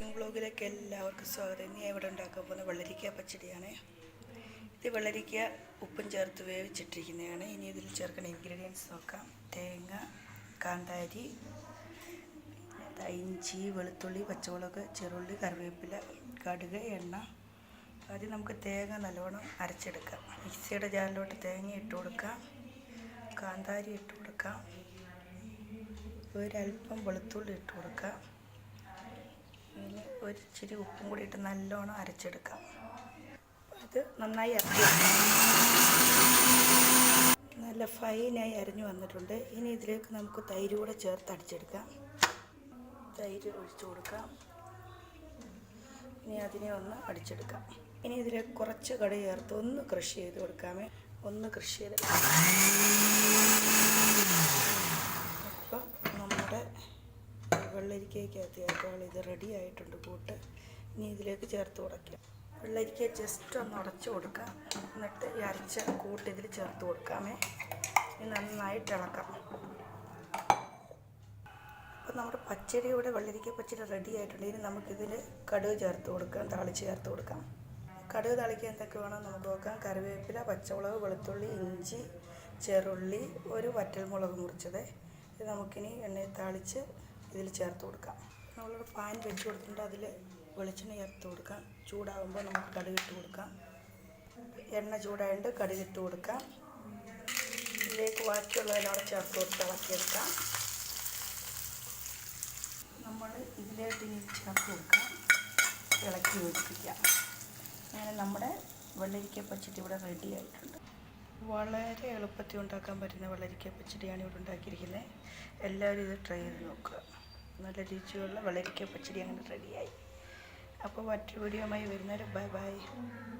Cooking ബ്ലോഗിലേക്ക് എല്ലാവർക്കും സ്വാഗതം. ഇനി ഇവിടെ ഉണ്ടാക്കാൻ പോകുന്ന വെള്ളരിക്ക പച്ചടിയാണ്. ഇത് വെള്ളരിക്ക ഉപ്പും ചേർത്ത് വേവിച്ചിട്ടിരിക്കുന്നതാണ്. ഇനി ഇതിൽ ചേർക്കുന്ന ഇൻഗ്രീഡിയൻസ് നോക്കാം. തേങ്ങ കാന്താരി ഇഞ്ചി വെളുത്തുള്ളി പച്ചമുളക് ചെറുള്ളി കറിവേപ്പില കടുക് എണ്ണ. ആദ്യം നമുക്ക് തേങ്ങ നല്ലോണം അരച്ചെടുക്കാം. മിക്സിയുടെ ജാറിലോട്ട് തേങ്ങ ഇട്ട് കൊടുക്കാം. കാന്താരി ഇട്ട് കൊടുക്കാം. ഒരല്പം വെളുത്തുള്ളി ഇട്ട് കൊടുക്കാം. ഇനി ഒരു ഇച്ചിരി ഉപ്പും കൂടി ഇട്ട് നല്ലോണം അരച്ചെടുക്കാം. അത് നന്നായി അരച്ചു നല്ല ഫൈനായി അരഞ്ഞു വന്നിട്ടുണ്ട്. ഇനി ഇതിലേക്ക് നമുക്ക് തൈര് കൂടെ ചേർത്ത് അടിച്ചെടുക്കാം. തൈര് ഒഴിച്ചു കൊടുക്കാം. ഇനി അതിനെ ഒന്ന് അടിച്ചെടുക്കാം. ഇനി ഇതിലേക്ക് കുറച്ച് കട ചേർത്ത് ഒന്ന് കൃഷി ചെയ്ത് കൊടുക്കാമേ. ഒന്ന് കൃഷി ചെയ്ത് അപ്പോൾ നമ്മുടെ വെള്ളരിക്കയ്ക്കകത്ത് ചേർക്കുകയാണ് ഇത് റെഡി ആയിട്ടുണ്ട് കൂട്ട്. ഇനി ഇതിലേക്ക് ചേർത്ത് ഉടയ്ക്കുക വെള്ളരിക്ക ജസ്റ്റ് ഒന്ന് ഉടച്ച് കൊടുക്കുക എന്നിട്ട് ഈ അരച്ച കൂട്ട് ഇതിൽ ചേർത്ത് കൊടുക്കാമേ. ഇനി നന്നായിട്ട് ഇളക്കാം. അപ്പോൾ നമ്മുടെ പച്ചടി ഇവിടെ വെള്ളരിക്ക പച്ചടി റെഡി ആയിട്ടുണ്ട്. ഇനി നമുക്കിതിൽ കടുക് ചേർത്ത് കൊടുക്കാം തളിച്ച് ചേർത്ത് കൊടുക്കാം. കടുക് തളിക്കാൻ എന്തൊക്കെ വേണം നമുക്ക് നോക്കാം. കറിവേപ്പില പച്ചമുളക് വെളുത്തുള്ളി ഇഞ്ചി ചെറുള്ളി ഒരു വറ്റൽമുളക് മുറിച്ചത്. ഇത് നമുക്കിനി എണ്ണയിൽ താളിച്ച് ഇതിൽ ചേർത്ത് കൊടുക്കാം. നമ്മളൊരു പാൻ വെച്ച് കൊടുത്തിട്ട് അതിൽ വെളിച്ചെണ്ണ ചേർത്ത് കൊടുക്കാം. ചൂടാകുമ്പോൾ നമുക്ക് കടുക് ഇട്ട് കൊടുക്കാം. എണ്ണ ചൂടായിട്ട് കടുക് ഇട്ട് കൊടുക്കാം. ഇതിലേക്ക് ബാക്കിയുള്ളതിനോട് ചേർത്ത് കൊടുത്ത് ഇളക്കിയെടുക്കാം. നമ്മൾ ഇതിലേക്ക് ഇനി ചേർത്ത് കൊടുക്കാം. ഇളക്കി യോജിപ്പിക്കാം. അങ്ങനെ നമ്മുടെ വെള്ളരിക്ക പച്ചടി ഇവിടെ റെഡി ആയിട്ടുണ്ട്. വളരെ എളുപ്പത്തിൽ ഉണ്ടാക്കാൻ പറ്റുന്ന വെള്ളരിക്ക പച്ചടിയാണ് ഇവിടെ ഉണ്ടാക്കിയിരിക്കുന്നത്. എല്ലാവരും ഇത് ട്രൈ ചെയ്ത് നോക്കുക. നല്ല രുചിയുള്ള വെള്ളരിക്ക പച്ചടി അങ്ങനെ റെഡിയായി അപ്പോൾ മറ്റൊരു വീഡിയോയുമായി വരുന്നവർ ബൈ ബൈ